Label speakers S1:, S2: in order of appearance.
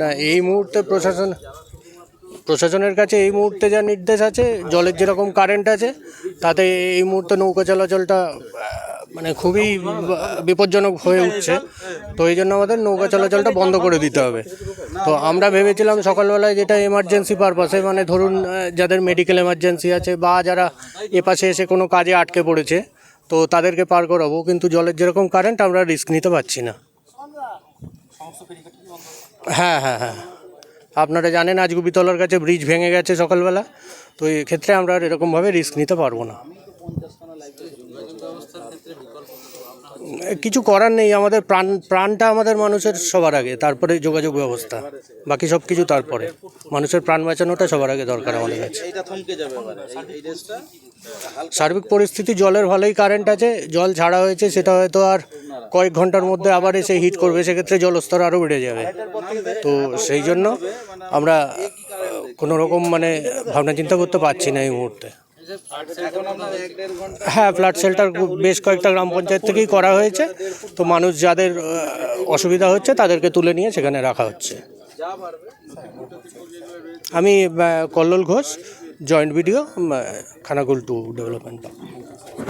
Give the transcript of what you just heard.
S1: না, এই মুহূর্তে প্রশাসন, প্রশাসনের কাছে এই মুহূর্তে যা নির্দেশ আছে, জলের যেরকম কারেন্ট আছে, তাতে এই মুহূর্তে নৌকা চলাচলটা মানে খুবই বিপজ্জনক হয়ে উঠছে। তো এই জন্য আমাদের নৌকা চলাচলটা বন্ধ করে দিতে হবে। তো আমরা ভেবেছিলাম সকালবেলায় যেটা এমার্জেন্সি পারপাসে মানে ধরুন যাদের মেডিকেল এমার্জেন্সি আছে বা যারা এপাশে এসে কোনো কাজে আটকে পড়েছে, তো তাদেরকে পার করাবো। কিন্তু জলের যেরকম কারেন্ট আমরা রিস্ক নিতে পারছি না। হ্যাঁ হ্যাঁ হ্যাঁ। আপনারা জানেন আজ গুবিতলার কাছে ব্রিজ ভেঙে গেছে সকালবেলা, তো এক্ষেত্রে আমরা আর এরকমভাবে রিস্ক নিতে পারব না। কিছু করার নেই, আমাদের প্রাণ, প্রাণটা আমাদের মানুষের সবার আগে, তারপরে যোগাযোগ ব্যবস্থা। বাকি সব কিছু তারপরে। মানুষের প্রাণ বাঁচানোটা সবার আগে দরকার আমাদের কাছে। সার্বিক পরিস্থিতি, জলের ভালোই কারেন্ট আছে, জল ছাড়া হয়েছে, সেটা হয়তো আর কয়েক ঘণ্টার মধ্যে আবার এসে হিট করবে, সেক্ষেত্রে জলস্তর আরও বেড়ে যাবে। তো সেই জন্য আমরা কোনো রকম মানে ভাবনা চিন্তা করতে পারছি না এই মুহূর্তে। হ্যাঁ ফ্ল্যাট শেল্টার বেশ কয়েকটা গ্রাম পঞ্চায়েত থেকেই করা হয়েছে। তো মানুষ যাদের অসুবিধা হচ্ছে তাদেরকে তুলে নিয়ে সেখানে রাখা হচ্ছে। আমি Kallol Ghosh, joint BDO Khanakul two development.